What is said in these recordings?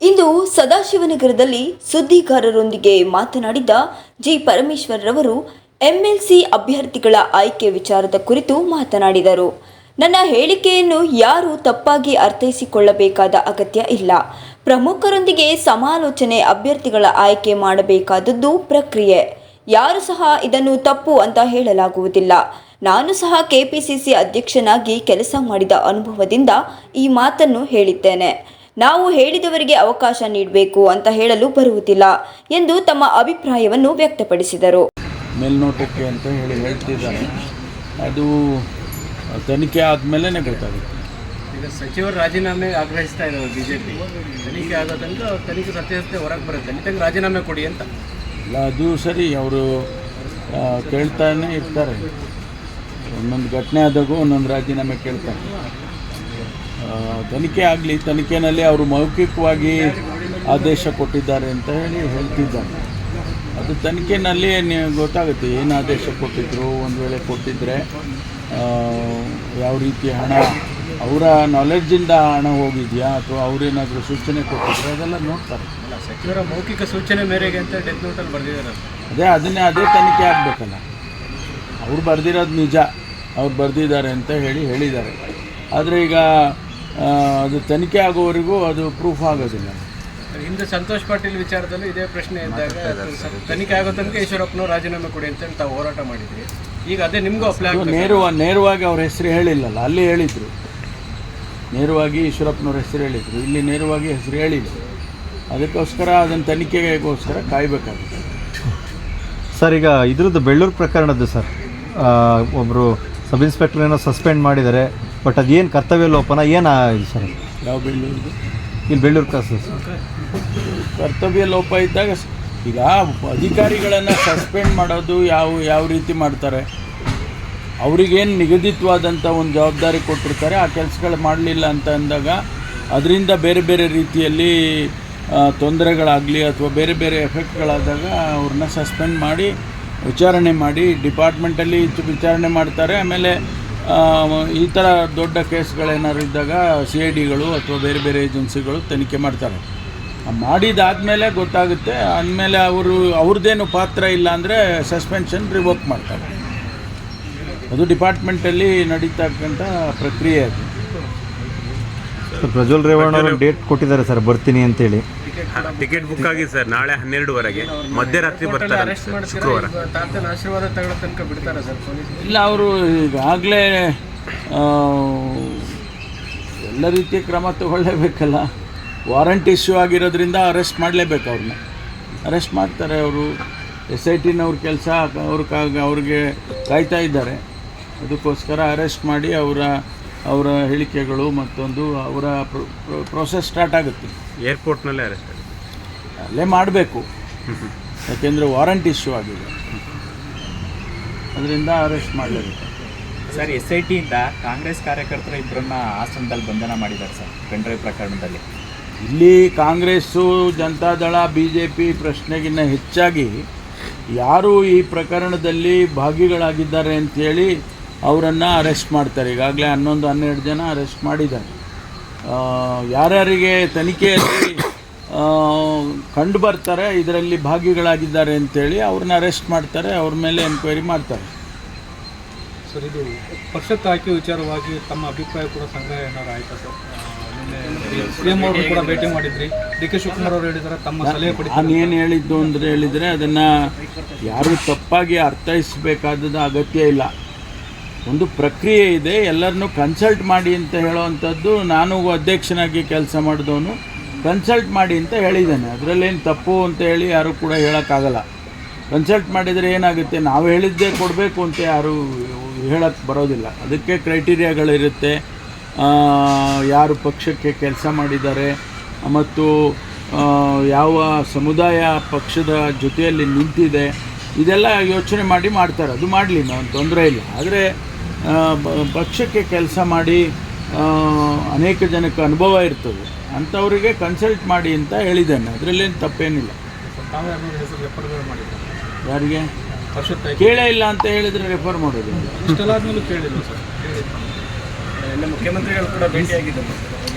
ಇಂದು ಸದಾಶಿವನಗರದಲ್ಲಿ ಸುದ್ದಿಗಾರರೊಂದಿಗೆ ಮಾತನಾಡಿದ ಜಿ ಪರಮೇಶ್ವರ್ ರವರು ಎಂಎಲ್ಸಿ ಅಭ್ಯರ್ಥಿಗಳ ಆಯ್ಕೆ ವಿಚಾರದ ಕುರಿತು ಮಾತನಾಡಿದರು. ನನ್ನ ಹೇಳಿಕೆಯನ್ನು ಯಾರೂ ತಪ್ಪಾಗಿ ಅರ್ಥೈಸಿಕೊಳ್ಳಬೇಕಾದ ಅಗತ್ಯ ಇಲ್ಲ. ಪ್ರಮುಖರೊಂದಿಗೆ ಸಮಾಲೋಚನೆ ಅಭ್ಯರ್ಥಿಗಳ ಆಯ್ಕೆ ಮಾಡಬೇಕಾದದ್ದು ಪ್ರಕ್ರಿಯೆ. ಯಾರು ಸಹ ಇದನ್ನು ತಪ್ಪು ಅಂತ ಹೇಳಲಾಗುವುದಿಲ್ಲ. ನಾನು ಸಹ ಕೆಪಿಸಿಸಿ ಅಧ್ಯಕ್ಷನಾಗಿ ಕೆಲಸ ಮಾಡಿದ ಅನುಭವದಿಂದ ಈ ಮಾತನ್ನು ಹೇಳಿದ್ದೇನೆ. ನಾವು ಹೇಳಿದವರಿಗೆ ಅವಕಾಶ ನೀಡಬೇಕು ಅಂತ ಹೇಳಲು ಬರುವುದಿಲ್ಲ ಎಂದು ತಮ್ಮ ಅಭಿಪ್ರಾಯವನ್ನು ವ್ಯಕ್ತಪಡಿಸಿದರು. ಮೇಲ್ನೋಟಕ್ಕೆ ಅಂತ ಹೇಳಿ ಹೇಳ್ತಿದ್ದಾರೆ. ಅದು ತನಿಖೆ ಆದಮೇಲೆ ಗೊತ್ತಾಗುತ್ತೆ. ಈಗ ಸಚಿವರು ರಾಜೀನಾಮೆ ಆಗ್ರಹಿಸ್ತಾ ಇದ್ದಾರೆ ಬಿಜೆಪಿ. ತನಿಖೆ ಆದ ತನಕ ಅವ್ರ ತನಿಖೆ ಸತ್ಯಾಸತ್ಯ ಹೊರಗೆ ಬರುತ್ತೆ. ತನಕ ರಾಜೀನಾಮೆ ಕೊಡಿ ಅಂತ. ಇಲ್ಲ ಅದು ಸರಿ. ಅವರು ಕೇಳ್ತಾನೆ ಇರ್ತಾರೆ. ಒಂದೊಂದು ಘಟನೆ ಆದಾಗೂ ಒಂದೊಂದು ರಾಜೀನಾಮೆ ಕೇಳ್ತಾರೆ. ತನಿಖೆ ಆಗಲಿ ತನಿಖೆಯಲ್ಲಿ ಅವರು ಮೌಖಿಕವಾಗಿ ಆದೇಶ ಕೊಟ್ಟಿದ್ದಾರೆ ಅಂತ ಹೇಳಿ ಹೇಳ್ತಿದ್ದಾರೆ. ಅದು ತನಿಖೆಯಲ್ಲಿ ಗೊತ್ತಾಗುತ್ತೆ ಏನು ಆದೇಶ ಕೊಟ್ಟಿದ್ರು ಒಂದು ವೇಳೆ ಕೊಟ್ಟಿದ್ದರೆ ಯಾವ ರೀತಿ ಹಣ ಅವರ ನಾಲೆಡ್ಜಿಂದ ಹಣ ಹೋಗಿದೆಯಾ ಅಥವಾ ಅವರೇನಾದರೂ ಸೂಚನೆ ಕೊಟ್ಟಿದ್ರೆ ಅದೆಲ್ಲ ನೋಡ್ತಾರೆ. ಸಚಿವರ ಮೌಖಿಕ ಸೂಚನೆ ಮೇರೆಗೆ ಅಂತ ಡೆತ್ ನೋಟಲ್ಲಿ ಬರೆದಿದ್ದಾರೆ. ಅದೇ ಅದನ್ನೇ ಅದೇ ತನಿಖೆ ಆಗಬೇಕಲ್ಲ. ಅವ್ರು ಬರೆದಿರೋದು ನಿಜ ಅವ್ರು ಬರೆದಿದ್ದಾರೆ ಅಂತ ಹೇಳಿ ಹೇಳಿದ್ದಾರೆ. ಆದರೆ ಈಗ ಅದು ತನಿಖೆ ಆಗೋವರೆಗೂ ಅದು ಪ್ರೂಫ್ ಆಗೋದಿಲ್ಲ. ಹಿಂದೆ ಸಂತೋಷ್ ಪಾಟೀಲ್ ವಿಚಾರದಲ್ಲಿ ಇದೇ ಪ್ರಶ್ನೆ ಇದ್ದಾಗ ತನಿಖೆ ಆಗೋ ತನಕ ಈಶ್ವರಪ್ಪನವ್ರು ರಾಜೀನಾಮೆ ಕೊಡಿ ಅಂತ ತಾವು ಹೋರಾಟ ಮಾಡಿದ್ರಿ. ಈಗ ಅದೇ ನಿಮಗೂ ಅಪ್ಲೈ ಅದು ನೇರವ ನೇರವಾಗಿ ಅವ್ರ ಹೆಸರು ಹೇಳಿಲ್ಲಲ್ಲ ಅಲ್ಲಿ ಹೇಳಿದರು. ನೇರವಾಗಿ ಈಶ್ವರಪ್ಪನವ್ರ ಹೆಸರು ಹೇಳಿದರು ಇಲ್ಲಿ ನೇರವಾಗಿ ಹೆಸರು ಹೇಳಿಲ್ಲ. ಅದಕ್ಕೋಸ್ಕರ ಅದನ್ನು ತನಿಖೆಗೋಸ್ಕರ ಕಾಯಬೇಕಾಗುತ್ತೆ. ಸರ್ ಈಗ ಇದ್ರದ್ದು ಬೆಳ್ಳೂರು ಪ್ರಕರಣದ್ದು ಸರ್ ಒಬ್ಬರು ಸಬ್ ಇನ್ಸ್ಪೆಕ್ಟರ್ ಏನೋ ಸಸ್ಪೆಂಡ್ ಮಾಡಿದ್ದಾರೆ. ಬಟ್ ಅದೇನು ಕರ್ತವ್ಯ ಲೋಪನ ಏನು ಸರ್? ಯಾವ ಬೆಂಗಳೂರು ಇಲ್ಲಿ ಬೆಳ್ಳೂರು ಕಸ ಸರ್ ಕರ್ತವ್ಯ ಲೋಪ ಇದ್ದಾಗ ಈಗ ಅಧಿಕಾರಿಗಳನ್ನು ಸಸ್ಪೆಂಡ್ ಮಾಡೋದು ಯಾವ ಯಾವ ರೀತಿ ಮಾಡ್ತಾರೆ? ಅವರಿಗೇನು ನಿಗದಿತವಾದಂಥ ಒಂದು ಜವಾಬ್ದಾರಿ ಕೊಟ್ಟಿರ್ತಾರೆ ಆ ಕೆಲಸಗಳು ಮಾಡಲಿಲ್ಲ ಅಂತ ಅಂದಾಗ ಅದರಿಂದ ಬೇರೆ ಬೇರೆ ರೀತಿಯಲ್ಲಿ ತೊಂದರೆಗಳಾಗಲಿ ಅಥವಾ ಬೇರೆ ಬೇರೆ ಎಫೆಕ್ಟ್ಗಳಾದಾಗ ಅವ್ರನ್ನ ಸಸ್ಪೆಂಡ್ ಮಾಡಿ ವಿಚಾರಣೆ ಮಾಡಿ ಡಿಪಾರ್ಟ್ಮೆಂಟಲ್ಲಿ ವಿಚಾರಣೆ ಮಾಡ್ತಾರೆ. ಆಮೇಲೆ ಈ ಥರ ದೊಡ್ಡ ಕೇಸ್ಗಳೇನಾದ್ರು ಇದ್ದಾಗ ಸಿ ಐ ಡಿಗಳು ಅಥವಾ ಬೇರೆ ಬೇರೆ ಏಜೆನ್ಸಿಗಳು ತನಿಖೆ ಮಾಡ್ತಾರೆ. ಮಾಡಿದಾದಮೇಲೆ ಗೊತ್ತಾಗುತ್ತೆ ಅಂದಮೇಲೆ ಅವರು ಅವ್ರದ್ದೇನು ಪಾತ್ರ ಇಲ್ಲ ಅಂದರೆ ಸಸ್ಪೆನ್ಷನ್ ರಿವೋಕ್ ಮಾಡ್ತಾರೆ. ಅದು ಡಿಪಾರ್ಟ್ಮೆಂಟಲ್ಲಿ ನಡೀತಕ್ಕಂಥ ಪ್ರಕ್ರಿಯೆ ಅದು. ಸರ್ ಪ್ರಜ್ವಲ್ ರೇವಣ್ಣ ಅವರು ಡೇಟ್ ಕೊಟ್ಟಿದ್ದಾರೆ ಸರ್ ಬರ್ತೀನಿ ಅಂತೇಳಿ. ಟಿಕೆಟ್ ಬುಕ್ ಆಗಿ ಸರ್ ನಾಳೆ ಹನ್ನೆರಡುವರೆಗೆ. ಮಧ್ಯರಾತ್ರಿ ಬರ್ತಾರೆ ಶುಕ್ರವಾರ. ತಾತನ ಆಶೀರ್ವಾದ ತಗೊಳ್ಳೋ ತನಕ ಬಿಡ್ತಾರೆ ಸರ್ ಪೊಲೀಸ್? ಇಲ್ಲ ಅವರು ಈಗಾಗಲೇ ಎಲ್ಲ ರೀತಿಯ ಕ್ರಮ ತಗೊಳ್ಳೇಬೇಕಲ್ಲ. ವಾರಂಟ್ ಇಶ್ಯೂ ಆಗಿರೋದ್ರಿಂದ ಅರೆಸ್ಟ್ ಮಾಡಲೇಬೇಕು ಅವ್ರನ್ನ ಅರೆಸ್ಟ್ ಮಾಡ್ತಾರೆ ಅವರು. ಎಸ್ ಐ ಟಿನವ್ರ ಕೆಲಸ ಅವ್ರ ಅವ್ರಿಗೆ ಕಾಯ್ತಾ ಇದ್ದಾರೆ. ಅದಕ್ಕೋಸ್ಕರ ಅರೆಸ್ಟ್ ಮಾಡಿ ಅವರ ಅವರ ಹೇಳಿಕೆಗಳು ಮತ್ತೊಂದು ಅವರ ಪ್ರೊಸೆಸ್ ಸ್ಟಾರ್ಟ್ ಆಗುತ್ತೆ. ಏರ್ಪೋರ್ಟ್ನಲ್ಲೇ ಅರೆಸ್ಟ್ ಆಗುತ್ತೆ. ಅಲ್ಲೇ ಮಾಡಬೇಕು. ಯಾಕೆಂದರೆ ವಾರಂಟ್ ಇಶ್ಯೂ ಆಗಿದೆ. ಅದರಿಂದ ಅರೆಸ್ಟ್ ಮಾಡಲೇಬೇಕು. ಸರ್ ಎಸ್ ಐ ಟಿಯಿಂದ ಕಾಂಗ್ರೆಸ್ ಕಾರ್ಯಕರ್ತರ ಇಬ್ಬರನ್ನ ಆಸನದಲ್ಲಿ ಬಂಧನ ಮಾಡಿದ್ದಾರೆ ಸರ್ ಪೆಂಡ್ರೈವ್ ಪ್ರಕರಣದಲ್ಲಿ. ಇಲ್ಲಿ Congress Janata Dal B J P ಪ್ರಶ್ನೆಗಿನ್ನ ಹೆಚ್ಚಾಗಿ ಯಾರು ಈ ಪ್ರಕರಣದಲ್ಲಿ ಭಾಗಿಗಳಾಗಿದ್ದಾರೆ ಅಂಥೇಳಿ ಅವರನ್ನು ಅರೆಸ್ಟ್ ಮಾಡ್ತಾರೆ. ಈಗಾಗಲೇ ಹನ್ನೊಂದು ಹನ್ನೆರಡು ಜನ ಅರೆಸ್ಟ್ ಮಾಡಿದ್ದಾರೆ. ಯಾರ್ಯಾರಿಗೆ ತನಿಖೆಯಲ್ಲಿ ಕಂಡು ಬರ್ತಾರೆ ಇದರಲ್ಲಿ ಭಾಗಿಗಳಾಗಿದ್ದಾರೆ ಅಂತೇಳಿ ಅವ್ರನ್ನ ಅರೆಸ್ಟ್ ಮಾಡ್ತಾರೆ ಅವ್ರ ಮೇಲೆ ಎನ್ಕ್ವೈರಿ ಮಾಡ್ತಾರೆ. ಸರ್ ಇದು ಆಯ್ಕೆ ವಿಚಾರವಾಗಿ ತಮ್ಮ ಅಭಿಪ್ರಾಯ ಕೂಡ ಸಂಗ್ರಹ ಏನಾದ್ರು ಆಯ್ತಾ ಸರ್? ಆ, ನಿನ್ನೆ ಸಿ ಎಂ ಅವರು ಕೂಡ ಭೇಟಿ ಮಾಡಿದ್ರಿ. ಡಿ ಕೆ ಶಿವಕುಮಾರ್ ಅವರು ಹೇಳಿದ್ದಾರೆ ತಮ್ಮ ಸಲಹೆ ಪಡಿ ನಾನು ಏನು ಹೇಳಿದ್ದು ಅಂದರೆ ಹೇಳಿದರೆ ಅದನ್ನು ಯಾರು ತಪ್ಪಾಗಿ ಅರ್ಥೈಸಬೇಕಾದ ಅಗತ್ಯ ಇಲ್ಲ. ಒಂದು ಪ್ರಕ್ರಿಯೆ ಇದೆ, ಎಲ್ಲರನ್ನೂ ಕನ್ಸಲ್ಟ್ ಮಾಡಿ ಅಂತ ಹೇಳುವಂಥದ್ದು ನಾನು ಅಧ್ಯಕ್ಷನಾಗಿ ಕೆಲಸ ಮಾಡಿದವನು ಕನ್ಸಲ್ಟ್ ಮಾಡಿ ಅಂತ ಹೇಳಿದ್ದೇನೆ. ಅದರಲ್ಲೇನು ತಪ್ಪು ಅಂತ ಹೇಳಿ ಯಾರು ಕೂಡ ಹೇಳೋಕ್ಕಾಗಲ್ಲ. ಕನ್ಸಲ್ಟ್ ಮಾಡಿದರೆ ಏನಾಗುತ್ತೆ? ನಾವು ಹೇಳಿದ್ದೇ ಕೊಡಬೇಕು ಅಂತ ಯಾರು ಹೇಳಕ್ಕೆ ಬರೋದಿಲ್ಲ. ಅದಕ್ಕೆ ಕ್ರೈಟೀರಿಯಾಗಳಿರುತ್ತೆ. ಯಾರು ಪಕ್ಷಕ್ಕೆ ಕೆಲಸ ಮಾಡಿದ್ದಾರೆ ಮತ್ತು ಯಾವ ಸಮುದಾಯ ಪಕ್ಷದ ಜೊತೆಯಲ್ಲಿ ನಿಂತಿದೆ, ಇದೆಲ್ಲ ಯೋಚನೆ ಮಾಡಿ ಮಾಡ್ತಾರೆ. ಅದು ಮಾಡಲಿ ನಾವು ತೊಂದರೆ ಇಲ್ಲ. ಆದರೆ ಪಕ್ಷಕ್ಕೆ ಕೆಲಸ ಮಾಡಿ ಅನೇಕ ಜನಕ್ಕೆ ಅನುಭವ ಇರ್ತದೆ. ಅಂಥವರಿಗೆ ಕನ್ಸಲ್ಟ್ ಮಾಡಿ ಅಂತ ಹೇಳಿದ್ದೇನೆ. ಅದರಲ್ಲೇನು ತಪ್ಪೇನಿಲ್ಲ. ಯಾರಿಗೆ? ಕೇಳೇ ಇಲ್ಲ ಅಂತ ಹೇಳಿದರೆ ರೆಫರ್ ಮಾಡೋದು.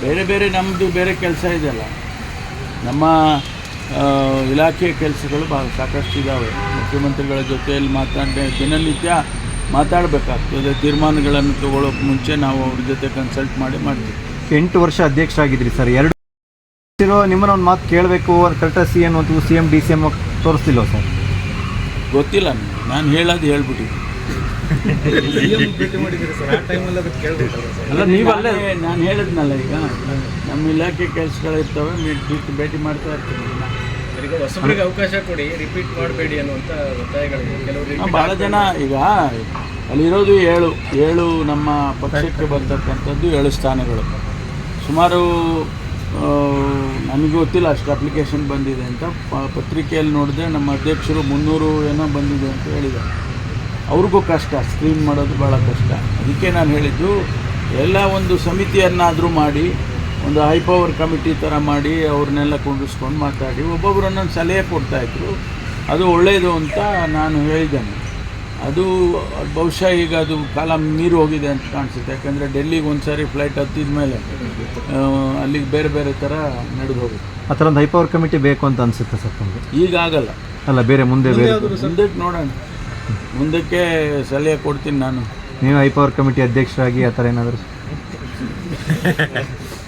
ಬೇರೆ ಬೇರೆ ನಮ್ಮದು ಬೇರೆ ಕೆಲಸ ಇದೆಯಲ್ಲ. ನಮ್ಮ ಇಲಾಖೆಯ ಕೆಲಸಗಳು ಭಾಳ ಸಾಕಷ್ಟು ಇದ್ದಾವೆ ಮುಖ್ಯಮಂತ್ರಿಗಳ ಜೊತೆಯಲ್ಲಿ ಮಾತಾಡಿ ದಿನನಿತ್ಯ ಮಾತಾಡಬೇಕಾಗ್ತದೆ. ತೀರ್ಮಾನಗಳನ್ನು ತಗೊಳ್ಳೋಕೆ ಮುಂಚೆ ನಾವು ಅವ್ರ ಜೊತೆ ಕನ್ಸಲ್ಟ್ ಮಾಡಿ ಮಾಡ್ತೀವಿ. ಎಂಟು ವರ್ಷ ಅಧ್ಯಕ್ಷರಾಗಿದ್ರಿ ಸರ್. ಎರಡು ಇರೋ ನಿಮ್ಮನ್ನ ಒಂದು ಮಾತು ಕೇಳಬೇಕು ಒಂದು ಕರೆಕ್ಟಾಗಿ ಸಿ ಎನ್ ಅಂತ C M D C M ತೋರಿಸ್ತಿಲ್ಲ sir? ಗೊತ್ತಿಲ್ಲ ನಾನು ಹೇಳೋದು ಸರ್. ಅಲ್ಲ ನೀವಲ್ಲೇ ನಾನು ಹೇಳಿದ್ನಲ್ಲ ಈಗ. ನಮ್ಮ ಇಲಾಖೆ ಕೆಲಸಗಳಿರ್ತವೆ ಬಿಟ್ಟು ಭೇಟಿ ಮಾಡ್ತಾ ಇರ್ತೀನಿ ನಾನು. ಈಗ ಹೊಸಬರಿಗೆ ಅವಕಾಶ ಕೊಡಿ ರಿಪೀಟ್ ಮಾಡಬೇಡಿ ಅನ್ನುವಂಥ ಒತ್ತಾಯಗಳಿವೆ ಕೆಲವರು ಭಾಳ ಜನ ಈಗ ಅಲ್ಲಿರೋದು ಏಳು ಏಳು ನಮ್ಮ ಪಕ್ಷಕ್ಕೆ ಬರ್ತಕ್ಕಂಥದ್ದು ಏಳು ಸ್ಥಾನಗಳು. ಸುಮಾರು ನನಗೆ ಗೊತ್ತಿಲ್ಲ ಅಷ್ಟು ಅಪ್ಲಿಕೇಶನ್ ಬಂದಿದೆ ಅಂತ. ಪತ್ರಿಕೆಯಲ್ಲಿ ನೋಡಿದೆ ನಮ್ಮ ಅಧ್ಯಕ್ಷರು ಮುನ್ನೂರು ಏನೋ ಬಂದಿದೆ ಅಂತ ಹೇಳಿದ್ದಾರೆ. ಅವ್ರಿಗೂ ಕಷ್ಟ ಸ್ಕ್ರೀನ್ ಮಾಡೋದು ಭಾಳ ಕಷ್ಟ. ಅದಕ್ಕೆ ನಾನು ಹೇಳಿದ್ದು ಎಲ್ಲ ಒಂದು ಸಮಿತಿಯನ್ನಾದರೂ ಮಾಡಿ ಒಂದು ಹೈ ಪವರ್ ಕಮಿಟಿ ಥರ ಮಾಡಿ ಅವ್ರನ್ನೆಲ್ಲ ಕುಂಡಿಸ್ಕೊಂಡು ಮಾತಾಡಿ ಒಬ್ಬೊಬ್ಬರು ಒಂದೊಂದು ಸಲಹೆ ಕೊಡ್ತಾಯಿದ್ರು ಅದು ಒಳ್ಳೆಯದು ಅಂತ ನಾನು ಹೇಳಿದ್ದೇನೆ. ಅದು ಬಹುಶಃ ಈಗ ಅದು ಕಾಲ ಮೀರು ಹೋಗಿದೆ ಅಂತ ಕಾಣಿಸುತ್ತೆ. ಯಾಕಂದರೆ ಡೆಲ್ಲಿಗೆ ಒಂದು ಸಾರಿ ಫ್ಲೈಟ್ ಹತ್ತಿದ ಮೇಲೆ ಅಲ್ಲಿಗೆ ಬೇರೆ ಬೇರೆ ಥರ ನಡೆದು ಹೋಗುತ್ತೆ. ಆ ಥರ ಒಂದು ಹೈಪವರ್ ಕಮಿಟಿ ಬೇಕು ಅಂತ ಅನಿಸುತ್ತೆ ಸರ್ ತಮಗೆ? ಈಗ ಆಗಲ್ಲ. ಅಲ್ಲ ಬೇರೆ ಮುಂದೆ ಬೇರೆ ಮುಂದಕ್ಕೆ ನೋಡೋಣ. ಮುಂದಕ್ಕೆ ಸಲಹೆ ಕೊಡ್ತೀನಿ ನಾನು. ನೀವು ಹೈಪವರ್ ಕಮಿಟಿ ಅಧ್ಯಕ್ಷರಾಗಿ ಆ ಥರ ಏನಾದರೂ